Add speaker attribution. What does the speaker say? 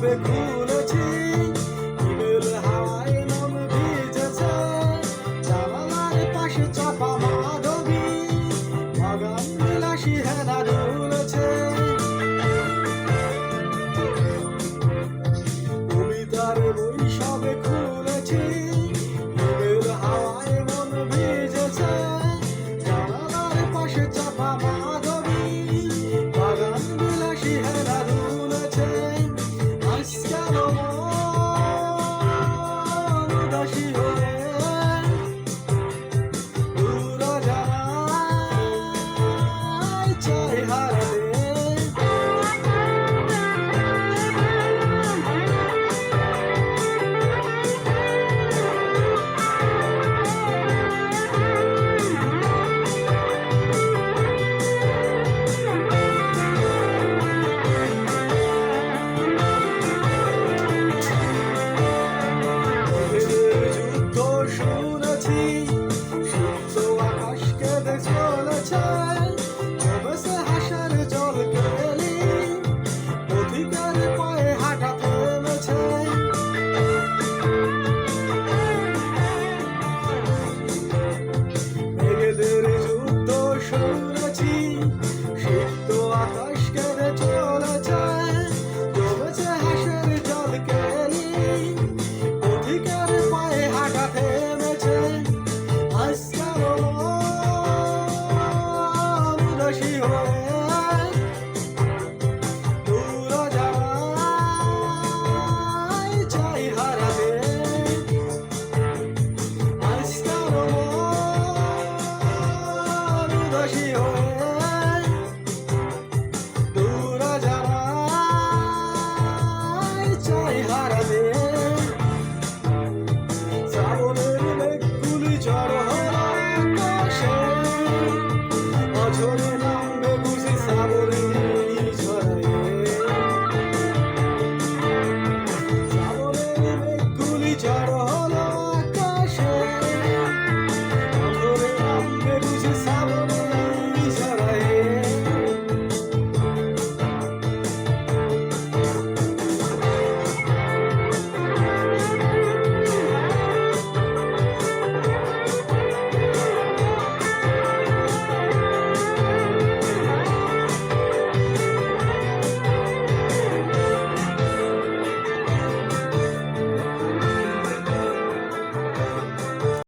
Speaker 1: কবে খুলেছি? ইমেল হাওয়ায় নাম ভিজেছে জানালার চাপা hare hare. Jordan.